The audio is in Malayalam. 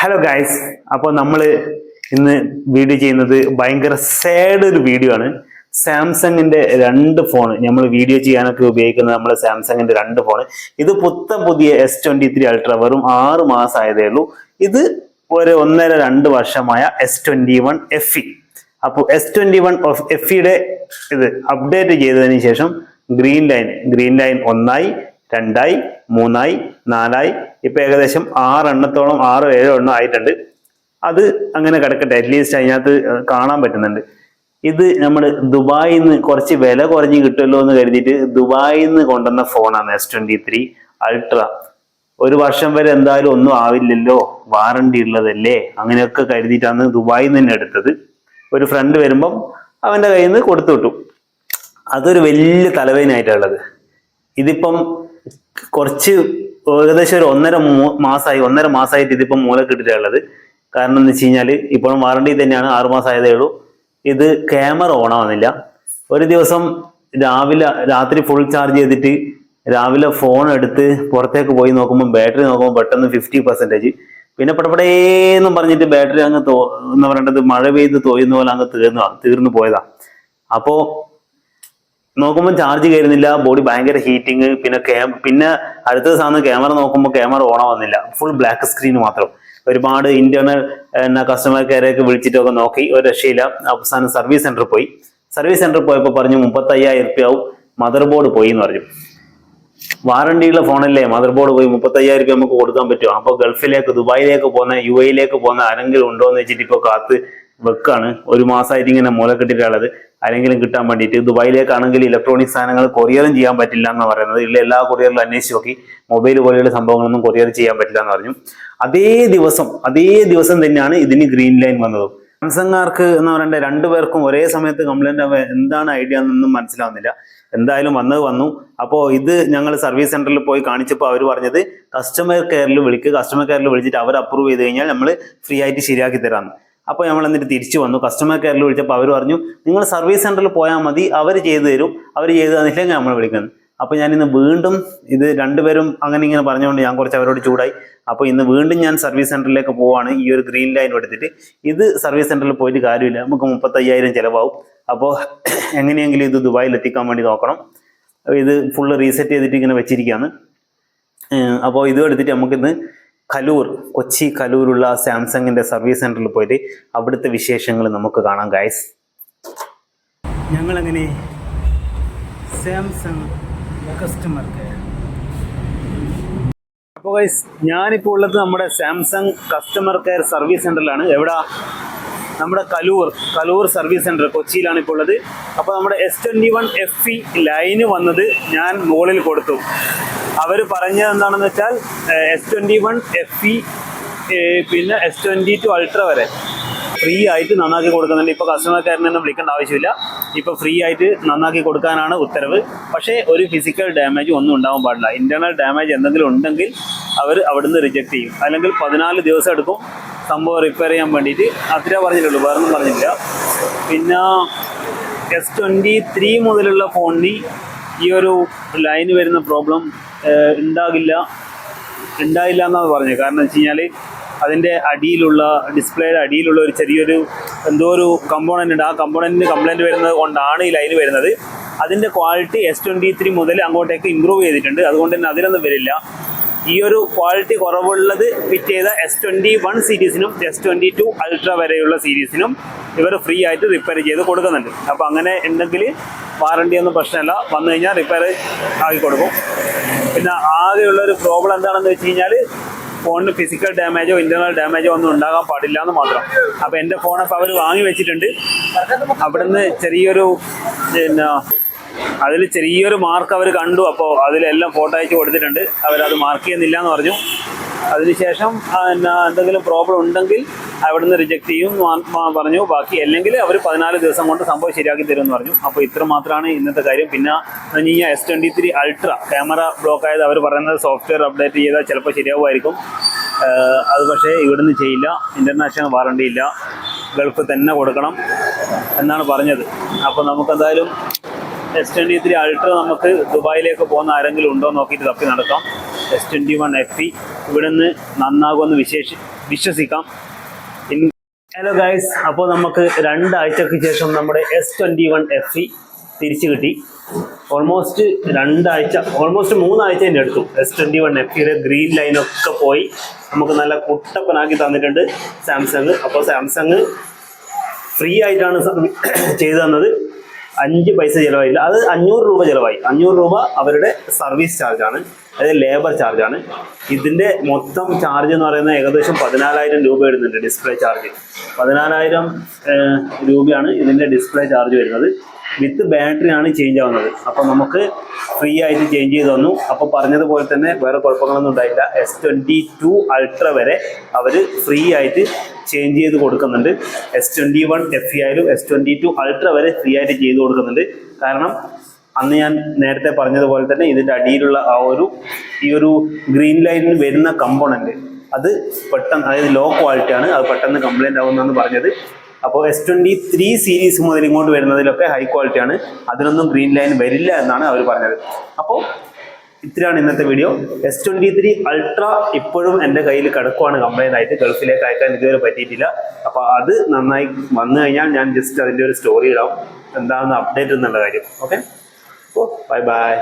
ഹലോ ഗായ്സ് അപ്പോൾ നമ്മൾ ഇന്ന് വീഡിയോ ചെയ്യുന്നത് ഭയങ്കര സാഡ് ഒരു വീഡിയോ ആണ്. സാംസങ്ങിന്റെ രണ്ട് ഫോൺ നമ്മൾ വീഡിയോ ചെയ്യാനൊക്കെ ഉപയോഗിക്കുന്നത് നമ്മൾ സാംസങ്ങിന്റെ രണ്ട് ഫോൺ ഇത് പുത്തൻ പുതിയ എസ് ട്വന്റി ത്രീ അൾട്ര വെറും ആറ് മാസമായതേ ഉള്ളൂ. ഇത് ഒരു ഒന്നര രണ്ട് വർഷമായ S twenty one F E അപ്പോൾ എസ് ട്വന്റി വൺ എഫ് ഇയുടെ ഇത് അപ്ഡേറ്റ് ചെയ്തതിന് ശേഷം ഗ്രീൻ ലൈൻ ഗ്രീൻ ലൈൻ ഒന്നായി. രണ്ടായി മൂന്നായി നാലായി. ഇപ്പൊ ഏകദേശം ആറെണ്ണത്തോളം ആറോ ഏഴോ എണ്ണം ആയിട്ടുണ്ട്. അത് അങ്ങനെ കിടക്കട്ടെ. അറ്റ്ലീസ്റ്റ് അതിനകത്ത് കാണാൻ പറ്റുന്നുണ്ട്. ഇത് നമ്മൾ ദുബായിൽ നിന്ന് കുറച്ച് വില കുറഞ്ഞ് കിട്ടുമല്ലോ എന്ന് കരുതിയിട്ട് ദുബായിൽ നിന്ന് കൊണ്ടുവന്ന ഫോണാണ് എസ് ട്വന്റി ത്രീ അൾട്ര ഒരു വർഷം വരെ എന്തായാലും ഒന്നും ആവില്ലല്ലോ. വാറണ്ടി ഉള്ളതല്ലേ? അങ്ങനെയൊക്കെ കരുതിയിട്ടാണ് ദുബായിൽ നിന്ന് തന്നെ എടുത്തത്. ഒരു ഫ്രണ്ട് വരുമ്പം അവന്റെ കയ്യിൽ നിന്ന് കൊടുത്തു വിട്ടു. അതൊരു വലിയ തലവേദനയായിട്ടുള്ളത് ഇതിപ്പം കുറച്ച് ഏകദേശം ഒരു ഒന്നര മാസമായി ഒന്നര മാസമായിട്ട് ഇതിപ്പോൾ മൂല കിട്ടിയിട്ടുള്ളത്. കാരണം എന്ന് വെച്ച് കഴിഞ്ഞാൽ ഇപ്പോഴും വാറണ്ടി തന്നെയാണ് ആറുമാസമായതേ ഉള്ളൂ. ഇത് ക്യാമറ ഓൺ ആവുന്നില്ല. ഒരു ദിവസം രാവിലെ രാത്രി ഫുൾ ചാർജ് ചെയ്തിട്ട് രാവിലെ ഫോൺ എടുത്ത് പുറത്തേക്ക് പോയി നോക്കുമ്പോൾ ബാറ്ററി നോക്കുമ്പോൾ പെട്ടെന്ന് ഫിഫ്റ്റി പെർസെന്റേജ് പിന്നെ പടപടേന്നും പറഞ്ഞിട്ട് ബാറ്ററി അങ്ങ് തോ എന്ന് പറയേണ്ടത് മഴ പെയ്ത് തോയുന്ന പോലെ അങ്ങ് തീർന്നു തീർന്നു പോയതാ. അപ്പോ നോക്കുമ്പോൾ ചാർജ് കയറുന്നില്ല ബോഡി ഭയങ്കര ഹീറ്റിംഗ് പിന്നെ പിന്നെ അടുത്ത സാധനം ക്യാമറ നോക്കുമ്പോൾ ക്യാമറ ഓൺ ആവുന്നില്ല. ഫുൾ ബ്ലാക്ക് സ്ക്രീൻ മാത്രം. ഒരുപാട് ഇന്റേണൽ എന്നാ കസ്റ്റമർ കെയറൊക്കെ വിളിച്ചിട്ടൊക്കെ നോക്കി. ഒരു രക്ഷയില്ല. അവസാനം സർവീസ് സെന്ററിൽ പോയി. സർവീസ് സെന്ററിൽ പോയപ്പോൾ പറഞ്ഞു മുപ്പത്തയ്യായിരം റുപ്യാവും മദർ ബോർഡ് പോയി എന്ന് പറഞ്ഞു. വാറണ്ടിയുള്ള ഫോണല്ലേ? മദർ ബോർഡ് പോയി. മുപ്പത്തയ്യായിരം രൂപ നമുക്ക് കൊടുക്കാൻ പറ്റുമോ? അപ്പോൾ ഗൾഫിലേക്ക് ദുബായിലേക്ക് പോകുന്ന യു എയിലേക്ക് പോകുന്ന ആരെങ്കിലും ഉണ്ടോ എന്ന് വെച്ചിട്ട് ഇപ്പൊ കാത്ത് വെക്കാണ്. ഒരു മാസമായിട്ട് ഇങ്ങനെ മൂല കിട്ടിയിട്ടുള്ളത് ആരെങ്കിലും കിട്ടാൻ വേണ്ടിയിട്ട് ദുബായിലേക്കാണെങ്കിൽ ഇലക്ട്രോണിക് സാധനങ്ങൾ കൊറിയറും ചെയ്യാൻ പറ്റില്ല എന്ന് പറയുന്നത്. ഇല്ല എല്ലാ കൊറിയറിലും അന്വേഷിച്ച് നോക്കി. മൊബൈൽ പോലെയുള്ള സംഭവങ്ങളൊന്നും കൊറിയർ ചെയ്യാൻ പറ്റില്ല എന്ന് പറഞ്ഞു. അതേ ദിവസം അതേ ദിവസം തന്നെയാണ് ഇതിന് ഗ്രീൻ ലൈൻ വന്നത്. സാംസങ്ങാർക്ക് എന്ന് പറയേണ്ട രണ്ടുപേർക്കും ഒരേ സമയത്ത് കംപ്ലൈന്റ് എന്താണ് ഐഡിയ എന്നൊന്നും മനസ്സിലാവുന്നില്ല. എന്തായാലും വന്നത് വന്നു. അപ്പോൾ ഇത് ഞങ്ങൾ സർവീസ് സെന്ററിൽ പോയി കാണിച്ചപ്പോൾ അവർ പറഞ്ഞത് കസ്റ്റമർ കെയറിൽ വിളിക്കുക കസ്റ്റമർ കെയറിൽ വിളിച്ചിട്ട് അവർ അപ്രൂവ് ചെയ്ത് കഴിഞ്ഞാൽ നമ്മൾ ഫ്രീ ആയിട്ട് ശരിയാക്കി തരാമെന്ന് അപ്പോൾ നമ്മൾ എന്നിട്ട് തിരിച്ചു വന്നു. കസ്റ്റമർ കെയറിൽ വിളിച്ചപ്പോൾ അവർ പറഞ്ഞു നിങ്ങൾ സർവീസ് സെന്ററിൽ പോയാൽ മതി അവർ ചെയ്തു തരും. അവർ ചെയ്തു തന്നില്ലെങ്കിൽ നമ്മൾ വിളിക്കുന്നത് അപ്പോൾ ഞാൻ ഇന്ന് വീണ്ടും ഇത് രണ്ടുപേരും അങ്ങനെ ഇങ്ങനെ പറഞ്ഞുകൊണ്ട് ഞാൻ കുറച്ച് അവരോട് ചൂടായി. അപ്പോൾ ഇന്ന് വീണ്ടും ഞാൻ സർവീസ് സെന്ററിലേക്ക് പോവാണ്. ഈ ഒരു ഗ്രീൻ ലൈൻ എടുത്തിട്ട്. ഇത് സർവീസ് സെന്ററിൽ പോയിട്ട് കാര്യമില്ല. നമുക്ക് മുപ്പത്തയ്യായിരം ചിലവാകും. അപ്പോൾ എങ്ങനെയെങ്കിലും ഇത് ദുബായിൽ എത്തിക്കാൻ വേണ്ടി നോക്കണം. ഇത് ഫുള്ള് റീസെറ്റ് ചെയ്തിട്ട് ഇങ്ങനെ വെച്ചിരിക്കുകയാണ്. അപ്പോൾ ഇതും എടുത്തിട്ട് നമുക്കിന്ന് കലൂർ കൊച്ചി കലൂരുള്ള സാംസങ്ങിന്റെ സർവീസ് സെന്ററിൽ പോയിട്ട് അവിടുത്തെ വിശേഷങ്ങൾ നമുക്ക് കാണാം ഗായ്സ് ഞങ്ങളങ്ങനെ സാംസങ് കസ്റ്റമർ കെയർ അപ്പോൾ ഗൈസ് ഞാനിപ്പോൾ ഉള്ളത് നമ്മുടെ സാംസങ് കസ്റ്റമർ കെയർ സർവീസ് സെന്ററിലാണ് എവിടെ? നമ്മുടെ കലൂർ കലൂർ സർവീസ് സെന്റർ കൊച്ചിയിലാണ് ഇപ്പോൾ ഉള്ളത്. അപ്പോൾ നമ്മുടെ S twenty one F E line വന്നത് ഞാൻ മുകളിൽ കൊടുത്തു. അവർ പറഞ്ഞത് എന്താണെന്ന് വെച്ചാൽ S twenty one F E പിന്നെ എസ് ട്വന്റി ടു അൾട്ര വരെ. ഫ്രീ ആയിട്ട് നന്നാക്കി കൊടുക്കുന്നുണ്ട്. ഇപ്പോൾ കസ്റ്റമർ കെയറിനൊന്നും വിളിക്കേണ്ട ആവശ്യമില്ല. ഇപ്പോൾ ഫ്രീ ആയിട്ട് നന്നാക്കി കൊടുക്കാനാണ് ഉത്തരവ്. പക്ഷേ ഒരു ഫിസിക്കൽ ഡാമേജ് ഒന്നും ഉണ്ടാവാൻ പാടില്ല. ഇന്റേർണൽ ഡാമേജ് എന്തെങ്കിലും ഉണ്ടെങ്കിൽ അവർ അവിടുന്ന് റിജക്ട് ചെയ്യും. അല്ലെങ്കിൽ പതിനാല് ദിവസം എടുക്കും സംഭവം റിപ്പയർ ചെയ്യാൻ വേണ്ടിയിട്ട്. അത്ര പറഞ്ഞിട്ടുള്ളൂ. വേറൊന്നും പറഞ്ഞില്ല പിന്നെ എസ് ട്വന്റി ത്രീ മുതലുള്ള ഫോണിന് ഈ ഒരു ലൈന് വരുന്ന പ്രോബ്ലം ഉണ്ടാകില്ല. ഉണ്ടായില്ല എന്നാണ് പറഞ്ഞത് കാരണം വെച്ച് കഴിഞ്ഞാൽ അതിന്റെ അടിയിലുള്ള ഡിസ്പ്ലേയുടെ അടിയിലുള്ള ഒരു ചെറിയൊരു എന്തോ ഒരു കമ്പോണന്റ് ഉണ്ട്. ആ കമ്പോണന്റിന് കംപ്ലൈന്റ് വരുന്നത് കൊണ്ടാണ് ഈ ലൈന് വരുന്നത്. അതിന്റെ ക്വാളിറ്റി എസ് ട്വന്റി ത്രീ മുതൽ അങ്ങോട്ടേക്ക് ഇമ്പ്രൂവ് ചെയ്തിട്ടുണ്ട്. അതുകൊണ്ട് തന്നെ അതിലൊന്നും വരില്ല. ഈ ഒരു ക്വാളിറ്റി കുറവുള്ളത് ഫിറ്റ് ചെയ്ത എസ് ട്വന്റി വൺ സീരീസിനും എസ് ട്വന്റി ടു അൾട്ര വരെയുള്ള സീരീസിനും ഇവർ ഫ്രീ ആയിട്ട് റിപ്പയർ ചെയ്ത് കൊടുക്കുന്നുണ്ട്. അപ്പോൾ അങ്ങനെ ഉണ്ടെങ്കിൽ വാറണ്ടി ഒന്നും പ്രശ്നമല്ല. വന്നു കഴിഞ്ഞാൽ റിപ്പയർ ആക്കി കൊടുക്കും. പിന്നെ ആകെയുള്ളൊരു പ്രോബ്ലം എന്താണെന്ന് വെച്ച് കഴിഞ്ഞാൽ ഫോണിന് ഫിസിക്കൽ ഡാമേജോ ഇന്റർണൽ ഡാമേജോ ഒന്നും ഉണ്ടാകാൻ പാടില്ല എന്ന് മാത്രം. അപ്പോൾ എന്റെ ഫോൺ അവർ വാങ്ങി വെച്ചിട്ടുണ്ട്. അവിടുന്ന് ചെറിയൊരു പിന്നെ അതിൽ ചെറിയൊരു മാർക്ക് അവർ കണ്ടു. അപ്പോൾ അതിലെല്ലാം ഫോട്ടോ അയച്ച് കൊടുത്തിട്ടുണ്ട്. അവരത് മാർക്ക് ചെയ്യുന്നില്ല എന്ന് പറഞ്ഞു. അതിനുശേഷം എന്തെങ്കിലും പ്രോബ്ലം ഉണ്ടെങ്കിൽ അവിടുന്ന് റിജക്റ്റ് ചെയ്യും പറഞ്ഞു. ബാക്കി അല്ലെങ്കിൽ അവർ പതിനാല് ദിവസം കൊണ്ട് സംഭവം ശരിയാക്കി തരും എന്ന് പറഞ്ഞു. അപ്പോൾ ഇത്ര മാത്രമാണ് ഇന്നത്തെ കാര്യം. പിന്നെ കഴിഞ്ഞാൽ S twenty three ultra camera block ആയത് അവർ പറയുന്നത് സോഫ്റ്റ്വെയർ അപ്ഡേറ്റ് ചെയ്താൽ ചിലപ്പോൾ ശരിയാവുമായിരിക്കും. അത് പക്ഷേ ഇവിടുന്ന് ചെയ്യില്ല. ഇന്റർനാഷണൽ വാറണ്ടി ഇല്ല. ഗൾഫ് തന്നെ കൊടുക്കണം എന്നാണ് പറഞ്ഞത്. അപ്പോൾ നമുക്കെന്തായാലും എസ് ട്വന്റി ത്രീ അൾട്ര നമുക്ക് ദുബായിലേക്ക് പോകുന്ന ആരെങ്കിലും ഉണ്ടോ നോക്കിയിട്ട് തപ്പി നടക്കാം. S twenty one F E ഇവിടുന്ന് നന്നാകുമെന്ന് വിശേഷി വിശ്വസിക്കാം. ഹലോ ഗൈസ് അപ്പോൾ നമുക്ക് രണ്ടാഴ്ചക്ക് ശേഷം നമ്മുടെ S twenty one F E തിരിച്ചു കിട്ടി. ഓൾമോസ്റ്റ് രണ്ടാഴ്ച ഓൾമോസ്റ്റ് മൂന്നാഴ്ച എടുത്തു എസ് ട്വന്റി വൺ എഫ് ഇയുടെ ഗ്രീൻ ലൈനൊക്കെ പോയി. നമുക്ക് നല്ല കുട്ടപ്പനാക്കി തന്നിട്ടുണ്ട് സാംസങ്. അപ്പോൾ സാംസങ് ഫ്രീ ആയിട്ടാണ് ചെയ്തു തന്നത്. അഞ്ച് പൈസ ചിലവായില്ല. അത് അഞ്ഞൂറ് രൂപ ചിലവായി. അഞ്ഞൂറ് രൂപ അവരുടെ സർവീസ് ചാർജാണ് അതായത് ലേബർ ചാർജാണ് ഇതിന്റെ മൊത്തം ചാർജ് എന്ന് പറയുന്നത് ഏകദേശം പതിനാലായിരം രൂപ വരുന്നുണ്ട് ഡിസ്പ്ലേ ചാർജ് പതിനാലായിരം രൂപയാണ് ഇതിന്റെ ഡിസ്പ്ലേ ചാർജ് വരുന്നത്. വിത്ത് ബാറ്ററി ആണ് ചേഞ്ച് ആവുന്നത്. അപ്പോൾ നമുക്ക് ഫ്രീ ആയിട്ട് ചേഞ്ച് ചെയ്ത് തന്നു. അപ്പോൾ പറഞ്ഞതുപോലെ തന്നെ വേറെ കുഴപ്പങ്ങളൊന്നും ഉണ്ടായില്ല എസ് ട്വന്റി ടു അൾട്ര വരെ അവർ ഫ്രീ ആയിട്ട് ചേഞ്ച് ചെയ്ത് കൊടുക്കുന്നുണ്ട്. എസ് ട്വന്റി വൺ എഫ് ആയാലും എസ് ട്വന്റി ടു അൾട്ര വരെ ഫ്രീ ആയിട്ട് ചെയ്ത് കൊടുക്കുന്നുണ്ട്. കാരണം അന്ന് ഞാൻ നേരത്തെ പറഞ്ഞതുപോലെ തന്നെ ഇതിന്റെ അടിയിലുള്ള ആ ഒരു ഈ ഒരു ഗ്രീൻ ലൈനിൽ വരുന്ന കമ്പോണന്റ് അത് പെട്ടെന്ന് അതായത് ലോ ക്വാളിറ്റി ആണ്. അത് പെട്ടെന്ന് കംപ്ലൈന്റ് ആവുന്നതെന്ന് പറഞ്ഞത്. അപ്പോൾ എസ് ട്വന്റി ത്രീ സീരീസ് മുതൽ ഇങ്ങോട്ട് വരുന്നതിലൊക്കെ ഹൈ ക്വാളിറ്റി ആണ്. അതിനൊന്നും ഗ്രീൻ ലൈൻ വരില്ല എന്നാണ് അവർ പറഞ്ഞത്. അപ്പോൾ ഇത്രയാണ് ഇന്നത്തെ video S twenty three ultra ഇപ്പോഴും എന്റെ കയ്യിൽ കിടക്കുവാണ്. കംപ്ലൈന്റ് ആയിട്ട് ഗൾഫിലേക്ക് അയക്കാൻ ഇതുവരെ പറ്റിയിട്ടില്ല. അപ്പോൾ അത് നന്നായി വന്നു കഴിഞ്ഞാൽ ഞാൻ ജസ്റ്റ് അതിന്റെ ഒരു സ്റ്റോറി ഇടാം. എന്താണെന്ന് അപ്ഡേറ്റ് എന്നുള്ള കാര്യം. ഓക്കെ അപ്പോൾ ബൈ ബൈ